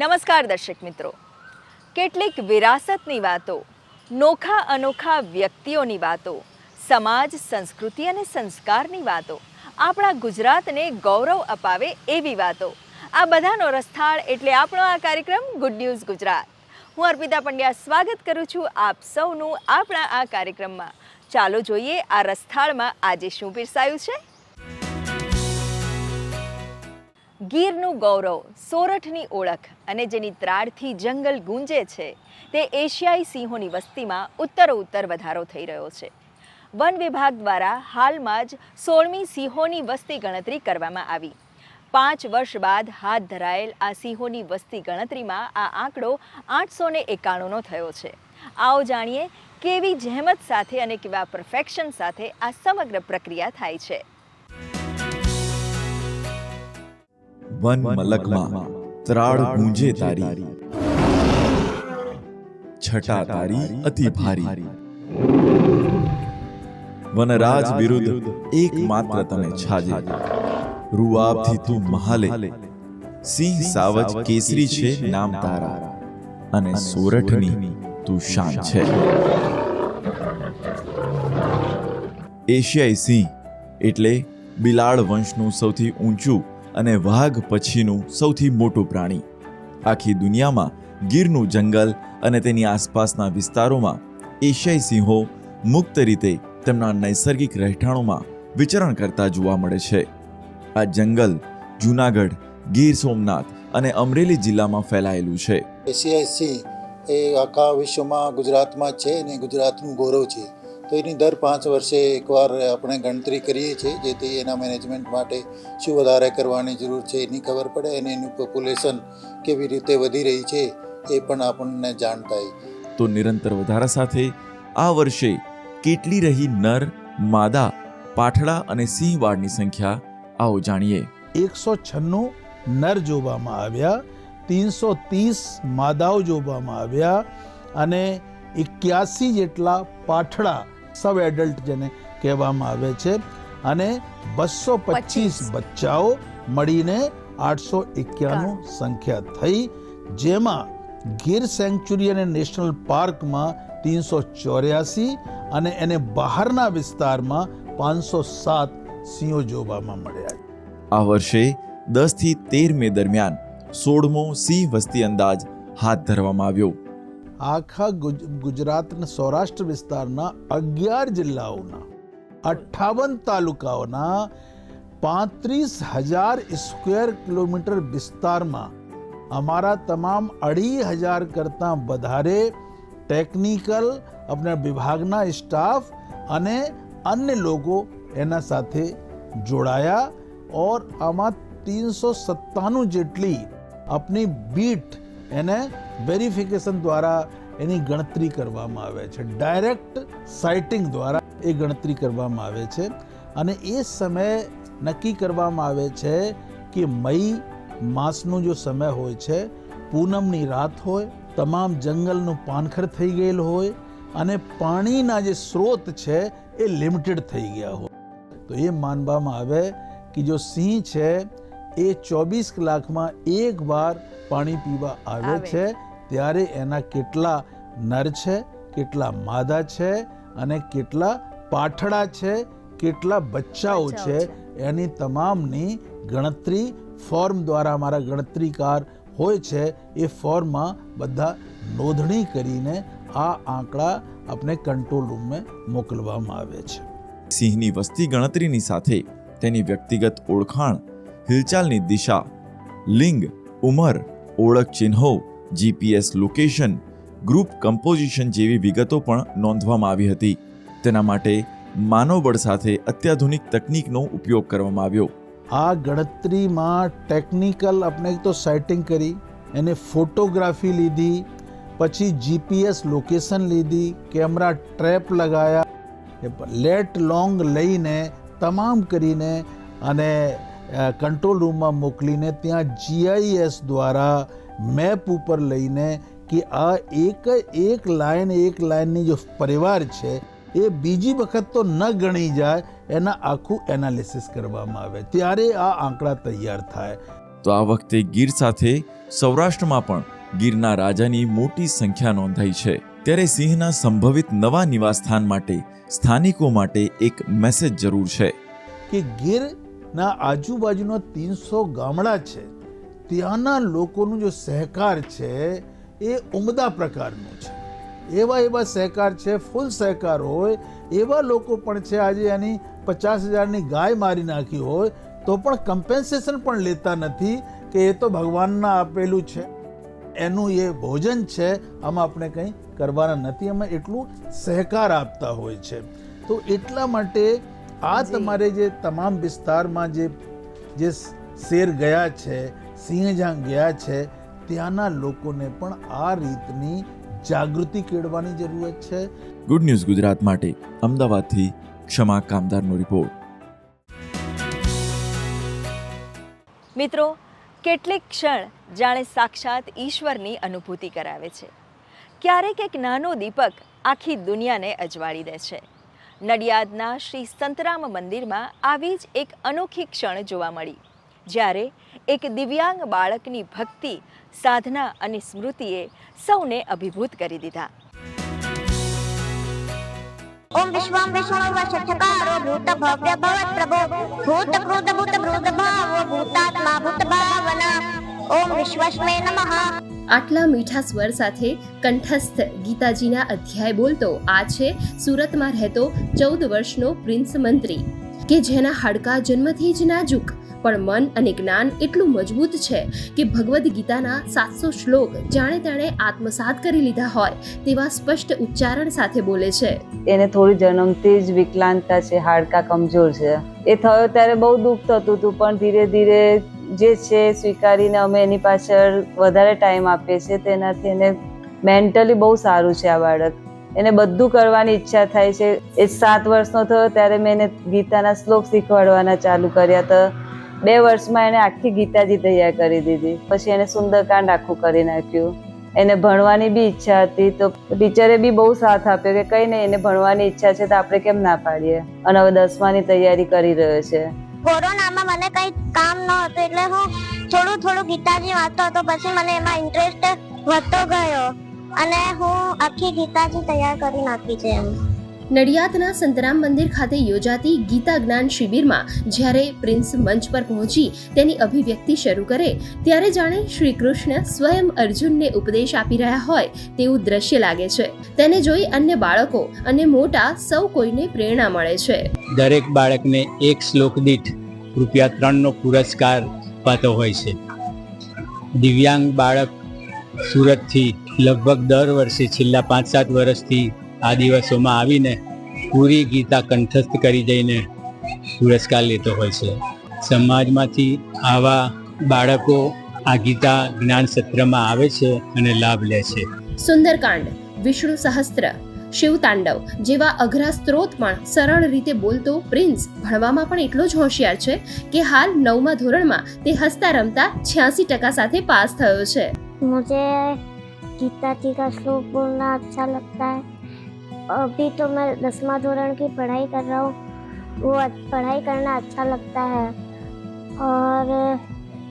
નમસ્કાર દર્શક મિત્રો. કેટલીક વિરાસતની વાતો, નોખા અનોખા વ્યક્તિઓની વાતો, સમાજ, સંસ્કૃતિ અને સંસ્કારની વાતો, આપણા ગુજરાતને ગૌરવ અપાવે એવી વાતો. આ બધાનો રસથાળ એટલે આપણો આ કાર્યક્રમ ગુડ ન્યૂઝ ગુજરાત હું અર્પિતા પંડ્યા સ્વાગત કરું છું આપ સૌનું આપણા આ કાર્યક્રમમાં. ચાલો જોઈએ આ રસથાળમાં આજે શું પીરસાયું છે? ગીરનું ગૌરવ, સોરઠની ઓળખ અને જેની ત્રાડથી જંગલ ગુંજે છે, તે એશિયાઈ સિંહોની વસ્તીમાં ઉત્તરોત્તર વધારો થઈ રહ્યો છે. વન વિભાગ દ્વારા હાલમાં જ સોળમી સિંહોની વસ્તી ગણતરી કરવામાં આવી. પાંચ વર્ષ બાદ હાથ ધરાયેલ આ સિંહોની વસ્તી ગણતરીમાં આ આંકડો આઠસો ને એકાણુંનો થયો છે. આવો જાણીએ કેવી જહેમત સાથે અને કેવા પરફેક્શન સાથે આ સમગ્ર પ્રક્રિયા થાય છે. વન મલકમાં, ત્રાળ ગુંજે તારી. છટા તારી, અતિ ભારી. વનરાજ વિરુદ્ધ એક માત્ર તને છાજે. રૂઆબથી તું મહાલે. સિંહ સાવજ કેસરી છે નામ તારા. અને સોરઠની તું શાન છે. એશિયાઈ સિંહ એટલે બિલાડ વંશનું સૌથી ઊંચું અને વાઘ પછીનું સૌથી મોટું પ્રાણી. આખી દુનિયામાં ગીરનું જંગલ અને તેની આસપાસના વિસ્તારોમાં એશિયાઈ સિંહો મુક્ત રીતે તેમના નૈસર્ગિક રહેઠાણોમાં વિચરણ કરતા જોવા મળે છે. આ જંગલ જૂનાગઢ, ગીર સોમનાથ અને અમરેલી જિલ્લામાં ફેલાયેલું છે. એશિયાઈ સિંહ એ આખા વિશ્વમાં ગુજરાતમાં છે અને ગુજરાતનું ગૌરવ છે. તો એની દર પાંચ વર્ષે એકવાર આપણે ગણતરી કરીએ છીએ જેથી એના મેનેજમેન્ટ માટે શું વધારે કરવાની જરૂર છે એની ખબર પડે અને એનું પોપ્યુલેશન કેવી રીતે વધી રહી છે એ પણ આપણને જાણ થાય તો નિરંતર વધારા સાથે આ વર્ષે કેટલી રહી નર માદા પાઠડા અને સિંહવાળની સંખ્યા આવો જાણીએ. એકસો છન્નું નર જોવામાં આવ્યા ત્રણસો ત્રીસ માદાઓ જોવામાં આવ્યા અને એક્યાસી જેટલા પાઠડા સબ એડલ્ટ જેને કહેવામાં આવે છે. અને બસો પચીસ બચ્ચાઓ મળીને આઠસો એક્યાનું સંખ્યા થઈ. જેમાં ગીર સેન્ચુરી અને નેશનલ પાર્કમાં ત્રણસો ચોર્યાસી અને એને બહારના વિસ્તારમાં પાંચસો સાત સિંહો જોવામાં મળ્યા આ વર્ષે દસથી તેર મે દરમિયાન સોળમો સિંહ વસ્તી અંદાજ હાથ ધરવામાં આવ્યો. આખા ગુજ- ગુજરાતના સૌરાષ્ટ્ર વિસ્તારના અગિયાર જિલ્લાઓના અઠ્ઠાવન તાલુકાઓના પાંત્રીસ હજાર સ્ક્વેર કિલોમીટર વિસ્તારમાં અમારા તમામ અઢી હજાર કરતાં વધારે ટેકનિકલ આપણા વિભાગના સ્ટાફ અને અન્ય લોકો એના સાથે જોડાયા ઓર આમાં ત્રણસો સત્તાણું જેટલી આપની બીટ એને વેરિફિકેશન દ્વારા એની ગણતરી કરવામાં આવે છે. ડાયરેક્ટ સાઇટિંગ દ્વારા એ ગણતરી કરવામાં આવે છે. અને એ સમય નક્કી કરવામાં આવે છે કે મઈ માસનો જો સમય હોય છે, પૂનમની રાત હોય, તમામ જંગલનું પાનખર થઈ ગયેલ હોય અને પાણીના જે સ્ત્રોત છે એ લિમિટેડ થઈ ગયા હોય. તો એ માનવામાં આવે કે જો સિંહ છે એ ચોવીસ કલાકમાં એક વાર પાણી પીવા આવે. છે ત્યારે એના કેટલા નર છે કેટલા માદા છે અને કેટલા પાઠડા છે કેટલા બચ્ચાઓ છે. એની તમામની ગણતરી ફોર્મ દ્વારા અમારા ગણતરીકાર હોય છે એ ફોર્મમાં બધા નોંધણી કરીને આ આંકડા આપણે કંટ્રોલ રૂમમાં મોકલવામાં આવે છે સિંહની વસ્તી ગણતરીની સાથે તેની વ્યક્તિગત ઓળખાણ હિલચાલની દિશા. લિંગ, ઉંમર, ઓળખ ચિહ્નો જીપીએસ લોકેશન ગ્રુપ કમ્પોઝિશન જેવી વિગતો પણ નોંધવામાં આવી હતી. તેના માટે માનવબળ સાથે અત્યાધુનિક તકનીકનો ઉપયોગ કરવામાં આવ્યો. આ ગણતરીમાં ટેકનિકલ આપણે તો સાઇટિંગ કરી, એને ફોટોગ્રાફી લીધી, પછી જીપીએસ લોકેશન લીધી કેમેરા ટ્રેપ લગાયા લેટ લોંગ લઈને, તમામ કરીને, અને કંટ્રોલ રૂમમાં મોકલીને ત્યાં જીઆઈએસ દ્વારા મેપ ઉપર લઈને કે આ એક એક લાઈન એક લાઈનની જો પરિવાર છે એ બીજી વખત તો ન ગણી જાય એના આખું એનાલિસિસ કરવામાં આવે. ત્યારે આ આંકડા તૈયાર થાય. તો આ વખતે ગીર સાથે સૌરાષ્ટ્રમાં પણ ગીરના રાજાની મોટી સંખ્યા નોંધાઈ છે. ત્યારે સિંહના સંભવિત નવા નિવાસસ્થાન માટે સ્થાનિકો માટે એક મેસેજ જરૂર છે. કે ગીરના આજુબાજુના ત્રણસો ગામડા છે. ત્યાંના લોકોનું જો સહકાર છે, એ ઉમદા પ્રકારનું છે. એવા એવા સહકાર છે, ફૂલ સહકાર હોય, એવા લોકો પણ છે, આજે એની પચાસ હજારની ગાય મારી નાખી હોય, તો પણ કમ્પેન્સેશન પણ લેતા નથી કે એ તો ભગવાનના આપેલું છે. એનું એ ભોજન છે, આમાં આપણે કંઈ કરવાના નથી. એમાં એટલું સહકાર આપતા હોય છે. તો એટલા માટે આ તમારે જે તમામ વિસ્તારમાં જે જે શેર ગયા છે સિંહજાંગ ગયા છે ત્યાંના લોકોને પણ આ રીતની જાગૃતિ કેળવાની જરૂરત છે. ગુડ ન્યૂઝ ગુજરાત માટે. અમદાવાદથી ક્ષમા કામદારનો રિપોર્ટ. મિત્રો કેટલીક ક્ષણ જાણે સાક્ષાત ઈશ્વરની અનુભૂતિ કરાવે છે. ક્યારેક એક નાનો દીપક આખી દુનિયાને અજવાળી દે છે. નડિયાદના શ્રી સંતરામ મંદિરમાં આવી જ એક અનોખી ક્ષણ જોવા મળી, જ્યારે એક દિવ્યાંગ બાળકની ભક્તિ, સાધના અને સ્મૃતિએ સૌને અભિભૂત કરી દીધા. ઓમ વિશ્વમ વિષ્ણુ વશચકારો ભૂત ભવ્ય ભવત પ્રભો. ભૂત ક્રોધ, ભૂત ભૃદ ભાવો, ભૂતાત્મા ભૂત ભાવના. ઓમ વિશ્વસ્મે નમઃ. આટલા મીઠા સ્વર સાથે કંઠસ્થ ગીતાજીના અધ્યાય બોલતો, આ છે સુરતમાં રહેતો ચૌદ વર્ષનો પ્રિન્સ મંત્રી, કે જેના હાડકા જન્મથી જ નાજુક, પણ મન અને જ્ઞાન એટલું મજબૂત છે કે ભગવદ્ ગીતાના સાતસો શ્લોક જાણે તેણે આત્મસાત કરી લીધા હોય, તેવા સ્પષ્ટ ઉચ્ચારણ સાથે બોલે છે. એને થોડી જન્મથી જ વિકલાંગતા છે, હાડકા કમજોર છે. એ થયો ત્યારે બહુ દુઃખ થતું હતું, પણ ધીરે ધીરે જે છે સ્વીકારીને અમે એની પાછળ વધારે ટાઈમ આપીએ છીએ, તેનાથી એને મેન્ટલી બહુ સારું છે આ બાળક. એને બધું કરવાની ઈચ્છા થાય છે. એ સાત વર્ષનો થયો ત્યારે મેં એને ગીતાના શ્લોક શીખવાડવાના ચાલુ કર્યા તો બે વર્ષમાં એને આખી ગીતાજી તૈયાર કરી દીધી. પછી એને સુંદરકાંડ આખું કરી નાખ્યું. એને ભણવાની બી ઈચ્છા હતી તો ટીચરે બી બહુ સાથ આપ્યો કે કઈ નહીં, એને ભણવાની ઈચ્છા છે તો આપણે કેમ ના પાડીએ? અને હવે દસમાની તૈયારી કરી રહ્યો છે. કોરોનામાં મને કઈ કામ ન હતું એટલે હું થોડું થોડું ગીતાજી વાંચતો હતો. પછી મને એમાં ઇન્ટરેસ્ટ વધતો ગયો અને હું આખી ગીતાજી તૈયાર કરી નાખી છે એમ. નડિયાદના સંતરામ મંદિર ખાતે યોજાતી ગીતા જ્ઞાન શિબિરમાં જ્યારે પ્રિન્સ મંચ પર પહોંચી તેની અભિવ્યક્તિ શરૂ કરે, ત્યારે જાણે શ્રી કૃષ્ણ સ્વયં અર્જુનને ઉપદેશ આપી રહ્યા હોય તેવું દ્રશ્ય લાગે છે. તેને જોઈ અન્ય બાળકો અને મોટા સૌ કોઈને પ્રેરણા મળે છે. દરેક બાળકને એક શ્લોક દીઠ રૂપિયા ત્રણનો પુરસ્કાર અપાતો હોય છે. દિવ્યાંગ બાળક સુરતથી લગભગ દર વર્ષે છેલ્લા પાંચ સાત વર્ષથી આ દિવસોમાં આવીને પૂરી ગીતા કંઠસ્થ કરી જઈને પુરસ્કાર લેતો હોય છે. સમાજમાંથી આવા બાળકો આ ગીતા જ્ઞાન સત્રમાં આવે છે અને લાભ લે છે. સુંદરકાંડ વિષ્ણુ સહસ્ત્ર શિવ તાંડવ જેવા અઘરા સ્ત્રોત પણ સરળ રીતે બોલતો પ્રિન્સ ભણવામાં પણ એટલો જ હોશિયાર છે કે હાલ નવમા ધોરણમાં તે હસતા રમતા છ્યાસી ટકા સાથે પાસ થયો છે. મુજે ગીતા જી શ્લોક બોલના અચ્છા લગતા હૈ अभी तो मैं दसवा धोरण की पढ़ाई कर रहा हूँ वो अ- पढ़ाई करना अच्छा लगता है और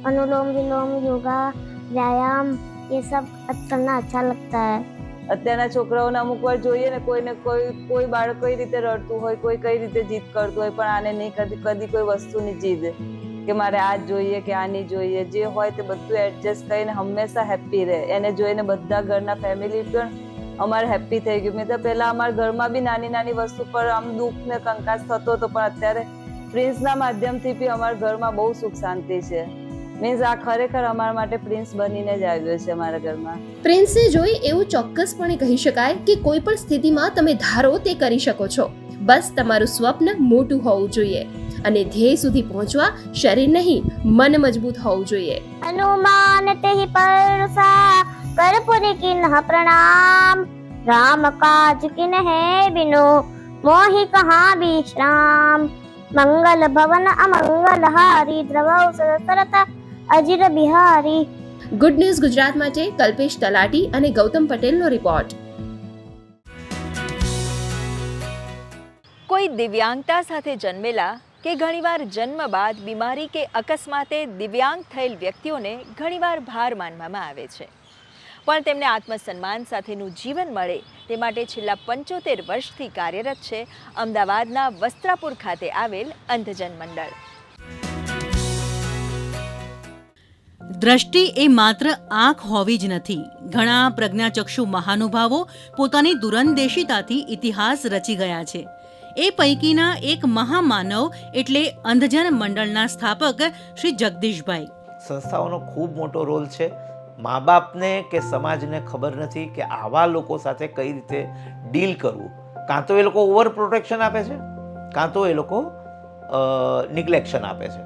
अनुलोम विलोम योगा व्यायाम ये सब करना अच्छा लगता है અત્યારના છોકરાઓને અમુક વાર જોઈએ ને કોઈને કોઈ કોઈ બાળક કઈ રીતે રડતું હોય કોઈ કઈ રીતે જીદ કરતું હોય પણ આને નહીં કદી કદી કોઈ વસ્તુની જીદ કે મારે આ જ જોઈએ કે આ નહીં જોઈએ જે હોય તે બધું એડજસ્ટ કરીને હંમેશા હેપી રહે એને જોઈને બધા ઘરના ફેમિલી પણ અમારે હેપી થઈ ગયું. મેં તો પહેલાં અમારા ઘરમાં બી નાની નાની વસ્તુ પર આમ દુઃખ ને કંકાસ થતો હતો પણ અત્યારે પ્રિન્સના માધ્યમથી બી અમારા ઘરમાં બહુ સુખ શાંતિ છે. મીન્સ આ ખરેખર અમારા માટે પ્રિન્સ બનીને જ આવ્યો છે અમારા ઘરમાં. પ્રિન્સને જોઈ એવું ચોક્કસપણે કહી શકાય કે કોઈ પણ સ્થિતિમાં તમે ધારો તે કરી શકો છો. બસ તમારું સ્વપ્ન મોટું હોવું જોઈએ અને ધ્યેય સુધી પહોંચવા શરીર નહીં મન મજબૂત હોવું જોઈએ. હનુમાન તે પરસા कर्पूरी किन्ह प्रणाम राम काज किन है बिनु मोहि कहाँ विश्राम मंगल भवन अमंगल हारी द्रवौ सरत अजिर बिहारी ગુડ ન્યૂઝ ગુજરાત માટે કલ્પેશ તલાટી અને ગૌતમ પટેલનો રિપોર્ટ કોઈ દિવ્યાંગતા સાથે જન્મેલા કે ઘણીવાર જન્મ બાદ બીમારી કે અકસ્માતે દિવ્યાંગ થયેલ વ્યક્તિઓને ઘણીવાર ભાર માનવામાં આવે છે પણ તેમને આત્મસન્માન સાથેનું જીવન મળે. તે માટે છેલ્લા પંચોતેર વર્ષથી કાર્યરત છે અમદાવાદના વસ્ત્રાપુર ખાતે આવેલ અંધજન મંડળ. દ્રષ્ટિ એ માત્ર આંખ હોવી જ નથી. ઘણા પ્રજ્ઞાચક્ષુ મહાનુભાવો પોતાની દુરંદેશિતાથી ઇતિહાસ રચી ગયા છે. એ પૈકીના એક મહામાનવ એટલે અંધજન મંડળના સ્થાપક શ્રી જગદીશભાઈ. સંસ્થાઓનો ખૂબ મોટો રોલ છે. મા બાપને કે સમાજને ખબર નથી કે આવા લોકો સાથે કઈ રીતે ડીલ કરવું? કાં તો એ લોકો ઓવર પ્રોટેક્શન આપે છે, કાં તો એ લોકો નિગ્લેક્શન આપે છે.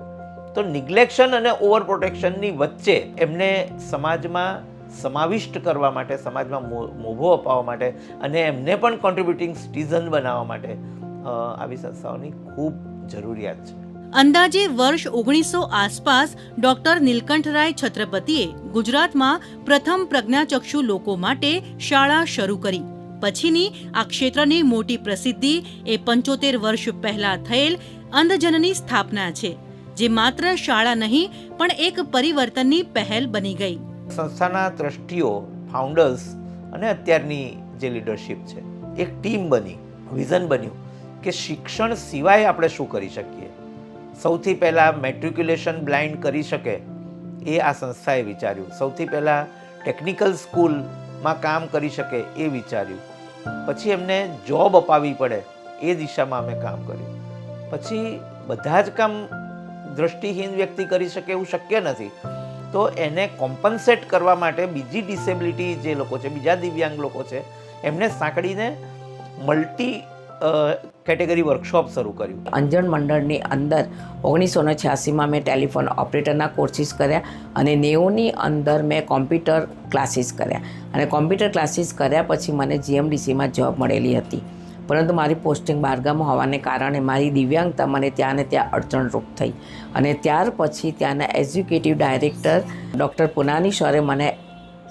તો નિગ્લેક્શન અને ઓવર પ્રોટેક્શનની વચ્ચે એમને સમાજમાં સમાવિષ્ટ કરવા માટે, સમાજમાં મોભો અપાવવા માટે અને એમને પણ કોન્ટ્રીબ્યુટિંગ સિટીઝન બનાવવા માટે આવી સંસ્થાઓની ખૂબ જરૂરિયાત છે. અંદાજે વર્ષ ઓગણીસો આસપાસ ડોક્ટર નીલકંઠરાય છત્રપતિએ ગુજરાતમાં પ્રથમ પ્રજ્ઞાચક્ષુ લોકો માટે શાળા શરૂ કરી. પછીની આ ક્ષેત્રની મોટી પ્રસિદ્ધિ એ પંચોતેર વર્ષ પહેલા થયેલ અંધજનની સ્થાપના છે, જે માત્ર શાળા નહીં, પણ એક પરિવર્તનની પહેલ બની ગઈ. સંસ્થાના ટ્રસ્ટીઓ, ફાઉન્ડર્સ અને અત્યારની જે લીડરશિપ છે, એક ટીમ બની, વિઝન બન્યું કે શિક્ષણ સિવાય આપણે શું કરી શકીએ? સૌથી પહેલાં મેટ્રિક્યુલેશન બ્લાઇન્ડ કરી શકે એ આ સંસ્થાએ વિચાર્યું. સૌથી પહેલાં ટેકનિકલ સ્કૂલમાં કામ કરી શકે એ વિચાર્યું. પછી એમને જોબ અપાવી પડે એ દિશામાં અમે કામ કર્યું. પછી બધા જ કામ દ્રષ્ટિહીન વ્યક્તિ કરી શકે એવું શક્ય નથી. તો એને કોમ્પન્સેટ કરવા માટે બીજી ડિસેબિલિટી જે લોકો છે, બીજા દિવ્યાંગ લોકો છે, એમને સાંકળીને મલ્ટી કેટેગરી વર્કશોપ શરૂ કર્યું. અંજણ મંડળની અંદર ઓગણીસો ને છ્યાસીમાં મેં ટેલિફોન ઓપરેટરના કોર્સિસ કર્યા અને નેવુંની અંદર મેં કોમ્પ્યુટર ક્લાસીસ કર્યા. અને કોમ્પ્યુટર ક્લાસીસ કર્યા પછી મને જીએમડીસીમાં જોબ મળેલી હતી. પરંતુ મારી પોસ્ટિંગ બહારગામ હોવાને કારણે મારી દિવ્યાંગતા મને ત્યાં ને ત્યાં અડચણરૂપ થઈ. અને ત્યાર પછી ત્યાંના એક્ઝિક્યુટિવ ડાયરેક્ટર ડૉક્ટર પુનાની સરે મને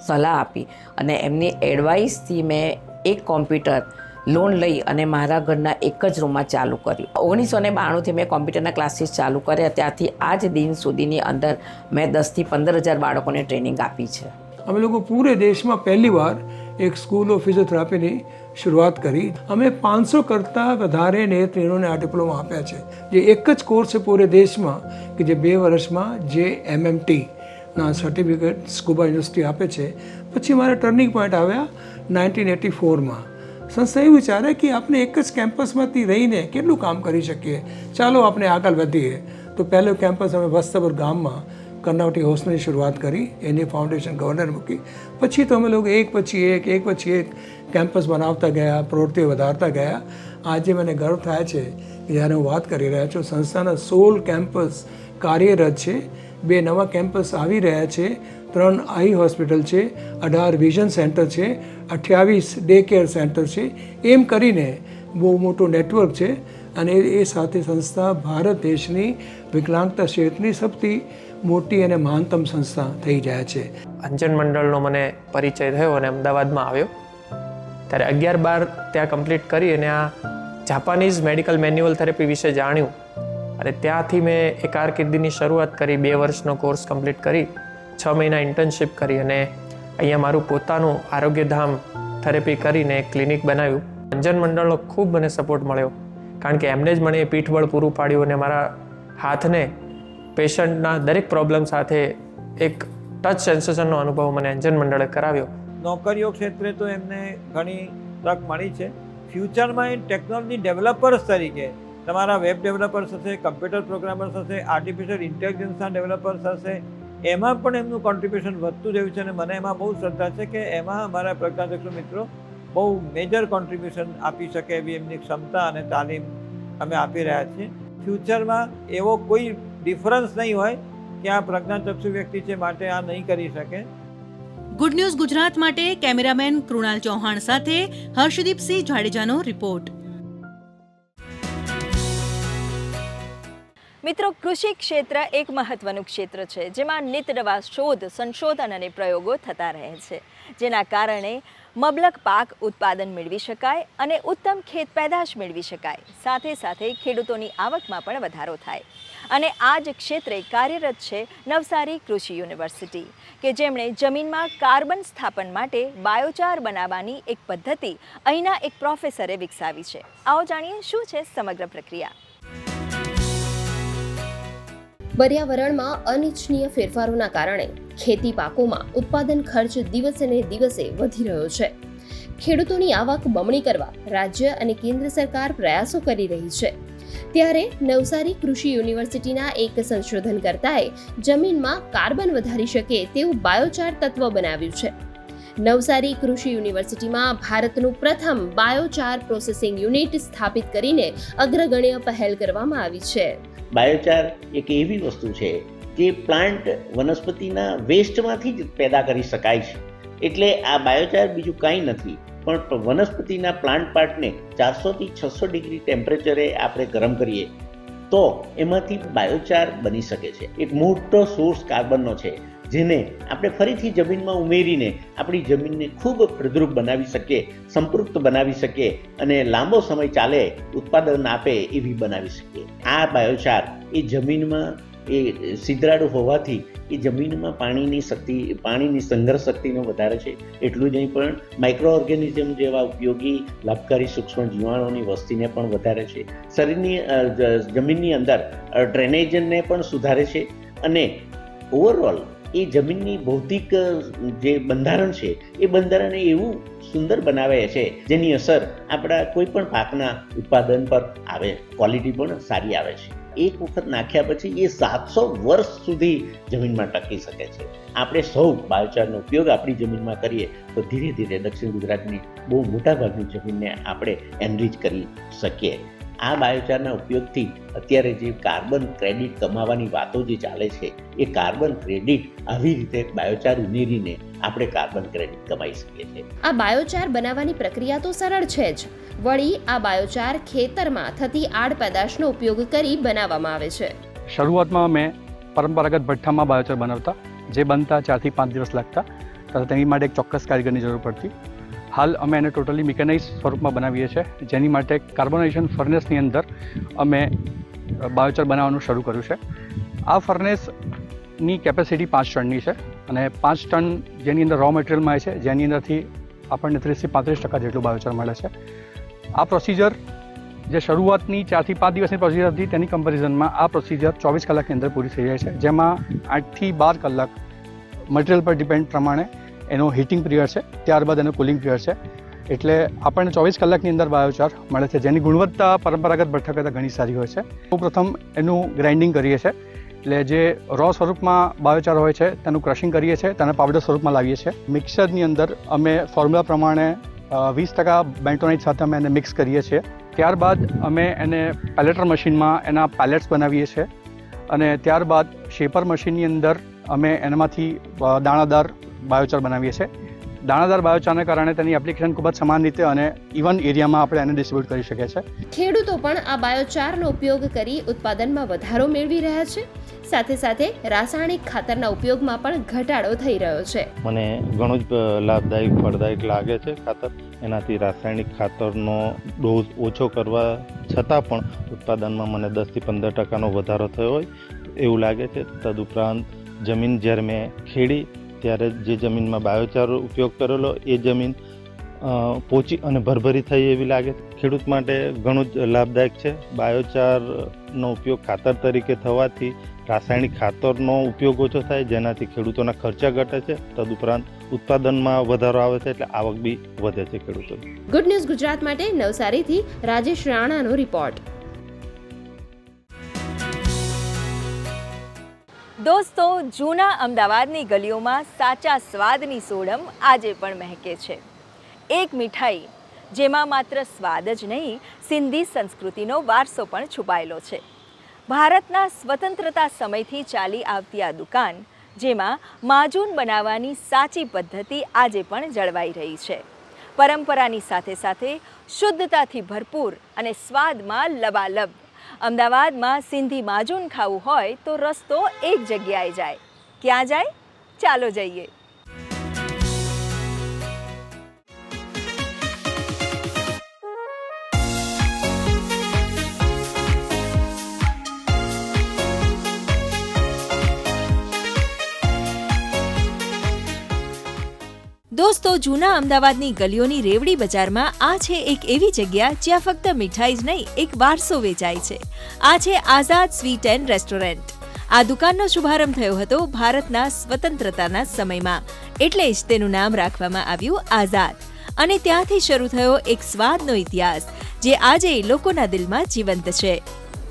સલાહ આપી. અને એમની એડવાઇસથી મેં એક કોમ્પ્યુટર લોન લઈ અને મારા ઘરના એક જ રૂમમાં ચાલુ કર્યું. ઓગણીસો ને બાણુંથી મેં કોમ્પ્યુટરના ક્લાસીસ ચાલુ કર્યા. ત્યાંથી આજ દિન સુધીની અંદર મેં દસથી પંદર હજાર બાળકોને ટ્રેનિંગ આપી છે. અમે લોકો પૂરે દેશમાં પહેલીવાર એક સ્કૂલ ઓફ ફિઝિયોથેરાપીની શરૂઆત કરી. અમે પાંચસો કરતાં વધારે નેત્રીઓને આ ડિપ્લોમા આપ્યા છે. જે એક જ કોર્સ છે પૂરે દેશમાં કે જે બે વર્ષમાં જે એમએમટી ના સર્ટિફિકેટ સ્કૂબા યુનિવર્સિટી આપે છે. પછી મારા ટર્નિંગ પોઈન્ટ આવ્યા નાઇન્ટીન એટી ફોરમાં. સંસ્થા એવું વિચારે કે આપણે એક જ કેમ્પસમાંથી રહીને કેટલું કામ કરી શકીએ? ચાલો આપણે આગળ વધીએ. તો પહેલો કેમ્પસ અમે વસ્તપુર ગામમાં કર્ણાવટી હોસ્ટેલની શરૂઆત કરી, એની ફાઉન્ડેશન ગવર્નર મૂકી. પછી તો અમે લોકો એક પછી એક એક પછી એક કેમ્પસ બનાવતા ગયા, પ્રવૃત્તિઓ વધારતા ગયા. આજે મને ગર્વ થાય છે જ્યારે હું વાત કરી રહ્યા છું, સંસ્થાના સોલ કેમ્પસ કાર્યરત છે. બે નવા કેમ્પસ આવી રહ્યા છે. ત્રણ આઈ હોસ્પિટલ છે, અઢાર વિઝન સેન્ટર છે, અઠ્યાવીસ ડે કેર સેન્ટર છે. એમ કરીને બહુ મોટું નેટવર્ક છે અને એ સાથે સંસ્થા ભારત દેશની વિકલાંગતા ક્ષેત્રની સૌથી મોટી અને મહાનતમ સંસ્થા થઈ જાય છે. અંજન મંડળનો મને પરિચય થયો અને અમદાવાદમાં આવ્યો. ત્યારે અગિયાર બાર ત્યાં કમ્પ્લીટ કરી અને આ જાપાનીઝ મેડિકલ મેન્યુઅલ થેરેપી વિશે જાણ્યું. અને ત્યાંથી મેં એ કારકિર્દીની શરૂઆત કરી, બે વર્ષનો કોર્સ કમ્પ્લીટ કરી. છ મહિના ઇન્ટર્નશિપ કરી અને અહીંયા મારું પોતાનું આરોગ્યધામ થેરેપી કરીને ક્લિનિક બનાવ્યું. અંજન મંડળનો ખૂબ મને સપોર્ટ મળ્યો. કારણ કે એમને જ મને એ પીઠબળ પૂરું પાડ્યું અને મારા હાથને પેશન્ટના દરેક પ્રોબ્લેમ સાથે એક ટચ સેન્સેશનનો અનુભવ મને અંજન મંડળે કરાવ્યો. નોકરીઓ ક્ષેત્રે તો એમને ઘણી તક મળી છે. ફ્યુચરમાં એ ટેકનોલોજી ડેવલપર્સ તરીકે તમારા વેબ ડેવલપર્સ હશે કમ્પ્યુટર પ્રોગ્રામર્સ હશે આર્ટિફિશિયલ ઇન્ટેલિજન્સના ડેવલપર્સ હશે એમાં પણ એમનું કોન્ટ્રીબ્યુશન વધતું રહ્યું છે અને મને એમાં બહુ શ્રદ્ધા છે કે એમાં અમારા પ્રજ્ઞાધ્યક્ષ મિત્રો બહુ મેજર કોન્ટ્રીબ્યુશન આપી શકે એવી એમની ક્ષમતા અને તાલીમ અમે આપી રહ્યા છીએ. ફ્યુચરમાં એવો કોઈ ડિફરન્સ નહીં હોય કે આ પ્રજ્ઞાચક્ષુ વ્યક્તિ છે માટે આ નહીં કરી શકે. ગુડ ન્યૂઝ ગુજરાત માટે કેમેરામેન કૃણાલ ચૌહાણ સાથે હર્ષદીપસિંહ જાડેજાનો રિપોર્ટ મિત્રો, કૃષિ ક્ષેત્ર એક મહત્વનું ક્ષેત્ર છે, જેમાં નિત નવા શોધ, સંશોધન અને પ્રયોગો થતા રહે છે. જેના કારણે મબલક પાક ઉત્પાદન મેળવી શકાય અને ઉત્તમ ખેત પેદાશ મેળવી શકાય. સાથે સાથે ખેડૂતોની આવકમાં પણ વધારો થાય. અને આ જ ક્ષેત્રે કાર્યરત છે નવસારી કૃષિ યુનિવર્સિટી, કે જેમણે જમીનમાં કાર્બન સ્થાપન માટે બાયોચાર બનાવવાની એક પદ્ધતિ અહીંના એક પ્રોફેસરે વિકસાવી છે. આવો જાણીએ શું છે સમગ્ર પ્રક્રિયા. પર્યાવરણમાં અનિચ્છનીય ફેરફારોના કારણે ખેતી પાકોમાં ઉત્પાદન ખર્ચ દિવસે ને દિવસે વધી રહ્યો છે. ખેડૂતોની આવક બમણી કરવા રાજ્ય અને કેન્દ્ર સરકાર પ્રયાસો કરી રહી છે. ત્યારે નવસારી કૃષિ યુનિવર્સિટીના એક સંશોધનકર્તાએ જમીનમાં કાર્બન વધારી શકે તેવું બાયોચાર તત્વ બનાવ્યું છે. નવસારી કૃષિ યુનિવર્સિટીમાં ભારતનું પ્રથમ બાયોચાર પ્રોસેસિંગ યુનિટ સ્થાપિત કરીને અગ્રગણ્ય પહેલ કરવામાં આવી છે. બાયોચાર એક એવી વસ્તુ છે જે પ્લાન્ટ વનસ્પતિના વેસ્ટમાંથી જ પેદા કરી શકાય છે. એટલે આ બાયોચાર બીજું કાંઈ નથી, પણ વનસ્પતિના પ્લાન્ટ પાર્ટને ચારસોથી છસો ડિગ્રી ટેમ્પરેચરે આપણે ગરમ કરીએ તો એમાંથી બાયોચાર બની શકે છે. એક મોટો સોર્સ કાર્બનનો છે. જેને આપણે ફરીથી જમીનમાં ઉમેરીને આપણી જમીનને ખૂબ ફળદ્રુપ બનાવી શકીએ, સંપૃક્ત બનાવી શકીએ અને લાંબો સમય ચાલે ઉત્પાદન આપે એવી બનાવી શકીએ. આ બાયોચાર એ જમીનમાં એ સિદ્રાળુ હોવાથી એ જમીનમાં પાણીની શક્તિ, પાણીની સંઘર્ષ શક્તિનો વધારે છે. એટલું જ નહીં પણ માઇક્રો ઓર્ગેનિઝમ જેવા ઉપયોગી લાભકારી સૂક્ષ્મ જીવાણુઓની વસ્તીને પણ વધારે છે. શરીરની જમીનની અંદર ડ્રેનેજને પણ સુધારે છે અને ઓવરઓલ એ જમીનની ભૌતિક જે બંધારણ છે, એ બંધારણને એવું સુંદર બનાવે છે, જેની અસર આપણા કોઈ પણ પાકના ઉત્પાદન પર આવે ક્વોલિટી પણ સારી આવે છે. એક વખત નાખ્યા પછી એ સાતસો વર્ષ સુધી જમીનમાં ટકી શકે છે. આપણે સૌ બાયોચારનો ઉપયોગ આપણી જમીનમાં કરીએ, તો ધીરે ધીરે દક્ષિણ ગુજરાતની બહુ મોટા ભાગની જમીનને આપણે એનરીચ કરી શકીએ. આ બાયોચારના ઉપયોગથી અત્યારે જે કાર્બન ક્રેડિટ કમાવાની વાતો જે ચાલે છે એ કાર્બન ક્રેડિટ આવી રીતે બાયોચાર ઉમેરીને આપણે કાર્બન ક્રેડિટ કમાઈ શકીએ છીએ. આ બાયોચાર બનાવવાની પ્રક્રિયા તો સરળ છે જ. વળી આ બાયોચાર ખેતરમાં થતી આડ પેદાશનો ઉપયોગ કરી બનાવવામાં આવે છે. શરૂઆતમાં અમે પરંપરાગત ભઠ્ઠામાં બાયોચાર બનાવતા જે બનતા ચારથી પાંચ દિવસ લાગતા તથા તેની માટે એક ચોક્કસ કારીગરની જરૂર પડતી. હાલ અમે એને ટોટલી મિકેનાઇઝ સ્વરૂપમાં બનાવીએ છીએ. જેની માટે કાર્બોનાઇઝેશન ફર્નેસની અંદર અમે બાયોચર બનાવવાનું શરૂ કર્યું છે. આ ફર્નેસની કેપેસિટી પાંચ ટનની છે અને પાંચ ટન જેની અંદર રો મટીરિયલમાં છે, જેની અંદરથી આપણને ત્રીસથી પાંત્રીસ ટકા જેટલું બાયોચર મળે છે. આ પ્રોસિજર જે શરૂઆતની ચારથી પાંચ દિવસની પ્રોસિજર હતી, તેની કમ્પેરિઝનમાં આ પ્રોસિજર ચોવીસ કલાકની અંદર પૂરી થઈ જાય છે. જેમાં આઠથી બાર કલાક મટીરિયલ પર ડિપેન્ડ પ્રમાણે એનો હીટિંગ પિરિયડ છે, ત્યારબાદ એનો કુલિંગ પિરિયડ છે. એટલે આપણને ચોવીસ કલાકની અંદર બાયોચાર મળે છે, જેની ગુણવત્તા પરંપરાગત ભઠ્ઠા કરતાં ઘણી સારી હોય છે. સૌપ્રથમ એનું ગ્રાઇન્ડિંગ કરીએ છીએ એટલે જે રો સ્વરૂપમાં બાયોચાર હોય છે, તેનું ક્રશિંગ કરીએ છીએ તેને પાવડર સ્વરૂપમાં લાવીએ છીએ મિક્સરની અંદર અમે ફોર્મ્યુલા પ્રમાણે વીસ ટકા બેન્ટોનાઇટ સાથે અમે એને મિક્સ કરીએ છીએ. ત્યારબાદ અમે એને પેલેટર મશીનમાં એના પેલેટ્સ બનાવીએ છીએ. અને ત્યારબાદ શેપર મશીનની અંદર અમે એનામાંથી દાણાદાર બાયોચાર બનાવીએ છીએ. દાણાદાર બાયોચારને કારણે તેની એપ્લિકેશન ખૂબ જ સમાન રીતે અને ઇવન એરિયામાં આપણે એને ડિસ્ટ્રીબ્યુટ કરી શકીએ છીએ. ખેડૂતો પણ આ બાયોચારનો ઉપયોગ કરી ઉત્પાદનમાં વધારો મેળવી રહ્યા છે. સાથે સાથે રાસાયણિક ખાતરના ઉપયોગમાં પણ ઘટાડો થઈ રહ્યો છે. મને ઘણો જ લાભદાયક ફળદાયક લાગે છે ખાતર. એનાથી રાસાયણિક ખાતરનો ડોઝ ઓછો કરવા છતાં પણ ઉત્પાદનમાં મને દસથી પંદર ટકાનો વધારો થયો હોય એવું લાગે છે. તદુપરાંત જમીન જ્યારે મેં ખેડી ત્યારે જે જમીનમાં બાયોચારો ઉપયોગ કરેલો, એ જમીન પોચી અને ભરભરી થઈ એવી લાગે ખેડૂત માટે ઘણું જ લાભદાયક છે. બાયોચારનો ઉપયોગ ખાતર તરીકે થવાથી રાસાયણિક ખાતરનો ઉપયોગ ઓછો થાય, જેનાથી ખેડૂતોના ખર્ચા ઘટે છે. તદુપરાંત ઉત્પાદનમાં વધારો આવે છે, એટલે આવક બી વધે છે ખેડૂતોની. ગુડ ન્યૂઝ ગુજરાત માટે નવસારીથી રાજેશ રાણાનો રિપોર્ટ દોસ્તો, જૂના અમદાવાદની ગલીઓમાં સાચા સ્વાદની સોડમ આજે પણ મહેકે છે. એક મીઠાઈ, જેમાં માત્ર સ્વાદ જ નહીં, સિંધી સંસ્કૃતિનો વારસો પણ છુપાયેલો છે. ભારતના સ્વતંત્રતા સમયથી ચાલી આવતી આ દુકાન, જેમાં માજૂન બનાવવાની સાચી પદ્ધતિ આજે પણ જળવાઈ રહી છે. પરંપરાની સાથે સાથે શુદ્ધતાથી ભરપૂર અને સ્વાદમાં લબાલબ અમદાવાદમાં સિંધી માજૂન ખાવું હોય તો રસ્તો એક જગ્યાએ જાય. ક્યાં જાય? ચાલો જઈએ. જૂના અમદાવાદની ગલીઓની રેવડી બજારમાં આ છે એક એવી જગ્યા જ્યાં ફક્ત મીઠાઈ જ નહીં, એક વારસો વેચાય છે. આ છે આઝાદ સ્વીટ એન્ડ રેસ્ટોરન્ટ. આ દુકાનનો શુભારંભ થયો હતો ભારતના સ્વતંત્રતાના સમયમાં. એટલે જ તેનું નામ રાખવામાં આવ્યું આઝાદ. અને ત્યાંથી શરૂ થયો એક સ્વાદનો ઇતિહાસ, જે આજે લોકોના દિલમાં જીવંત છે.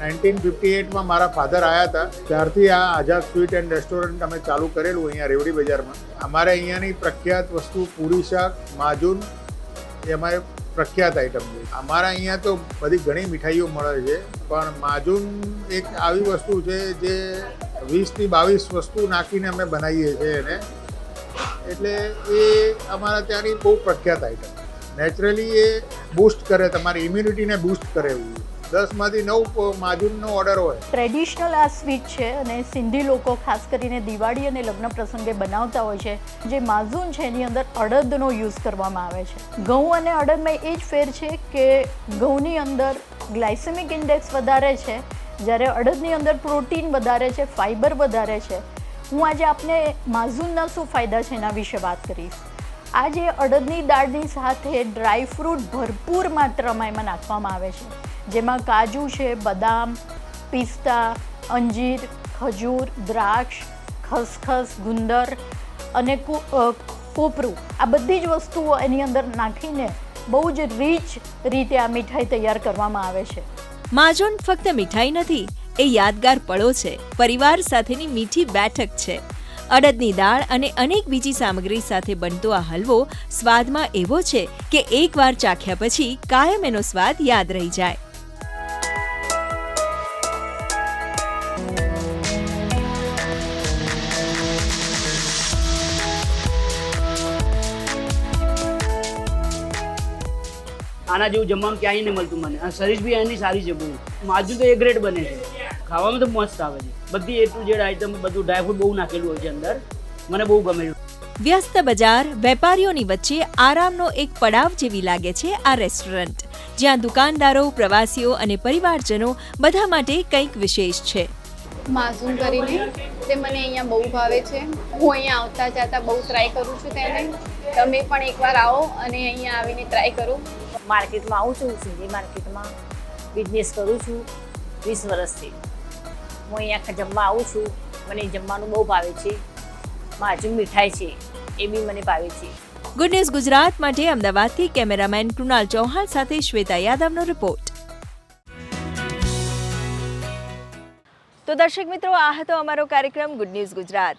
નાઇન્ટીન ફિફ્ટી એટમાં મારા ફાધર આવ્યા હતા. ત્યારથી આ આઝાદ સ્વીટ એન્ડ રેસ્ટોરન્ટ અમે ચાલુ કરેલું અહીંયા રેવડી બજારમાં. અમારે અહીંયાની પ્રખ્યાત વસ્તુ પૂરી શાક, માજૂન એ અમારે પ્રખ્યાત આઈટમ છે. અમારા અહીંયા તો બધી ઘણી મીઠાઈઓ મળે છે, પણ માજૂન એક આવી વસ્તુ છે જે વીસથી બાવીસ વસ્તુ નાખીને અમે બનાવીએ છીએ એને. એટલે એ અમારા ત્યાંની બહુ પ્રખ્યાત આઈટમ નેચરલી એ બૂસ્ટ કરે, તમારી ઇમ્યુનિટીને બૂસ્ટ કરે એવું. દસમાંથી નવ માજુનનો ઓર્ડર હોય. ટ્રેડિશનલ આ સ્વીટ છે અને સિંધી લોકો ખાસ કરીને દિવાળી અને લગ્ન પ્રસંગે બનાવતા હોય છે, જે માજુન છે એની અંદર અડદનો યુઝ કરવામાં આવે છે. ઘઉં અને અડદમાં એ જ ફેર છે કે ઘઉંની અંદર ગ્લાયસેમિક ઇન્ડેક્સ વધારે છે, જ્યારે અડદની અંદર પ્રોટીન વધારે છે ફાઇબર વધારે છે. હું આજે આપને માઝુનના શું ફાયદા છે એના વિશે વાત કરીશ. આજે અડદની દાળની સાથે ડ્રાય ફ્રૂટ ભરપૂર માત્રામાં એમાં નાખવામાં આવે છે. જેમાં કાજુ છે, બદામ, પિસ્તા, અંજીર, ખજૂર, દ્રાક્ષ, ખસખસ, ગુંદર અને કોપરું. આ બધી જ વસ્તુઓ એની અંદર નાખીને બહુ જ રીચ રીતે આ મીઠાઈ તૈયાર કરવામાં આવે છે. માજોન ફક્ત મીઠાઈ નથી, એ યાદગાર પળો છે. પરિવાર સાથેની મીઠી બેઠક છે. અડદની દાળ અને અનેક બીજી સામગ્રી સાથે બનતો આ હલવો સ્વાદમાં એવો છે કે એકવાર ચાખ્યા પછી કાયમ એનો સ્વાદ યાદ રહી જાય. આના જેવું જમવાનું ક્યાંય નહીં મળતું મને. અને સર્વિસ બી એની સારી છે બહુ. માજુ તો એ ગ્રેડ બને છે. ખાવામાં તો મસ્ત આવે છે. બધી એ ટુ જેડ આઈટમ બધું ડ્રાયફ્રૂટ બહુ નાખેલું હોય છે અંદર. મને બહુ ગમે છે. વ્યસ્ત બજાર વેપારીઓની વચ્ચે આરામનો એક પડાવ જેવી લાગે છે આ રેસ્ટોરન્ટ જ્યાં દુકાનદારો પ્રવાસીઓ અને પરિવારજનો બધા માટે કંઈક વિશેષ છે. માઝૂન કરીને તે મને અહીંયા બહુ ભાવે છે. હું અહીંયા આવતા જતા બહુ ટ્રાય કરું છું તેને. તમે પણ એકવાર આવો અને અહીંયા આવીને ટ્રાય કરો. માર્કેટમાં આવું છું સિંધી માર્કેટમાં બિઝનેસ કરું છું વીસ વર્ષથી. હું અહીંયા જમવા આવું છું મને જમવાનું બહુ ભાવે છે માજુ મીઠાઈ છે એ બી મને ભાવે છે. ગુડ ન્યૂઝ ગુજરાત માટે અમદાવાદથી કેમેરામેન કૃણાલ ચૌહાણ સાથે શ્વેતા યાદવનો રિપોર્ટ તો દર્શક મિત્રો આ હતો અમારો કાર્યક્રમ ગુડ ન્યૂઝ ગુજરાત.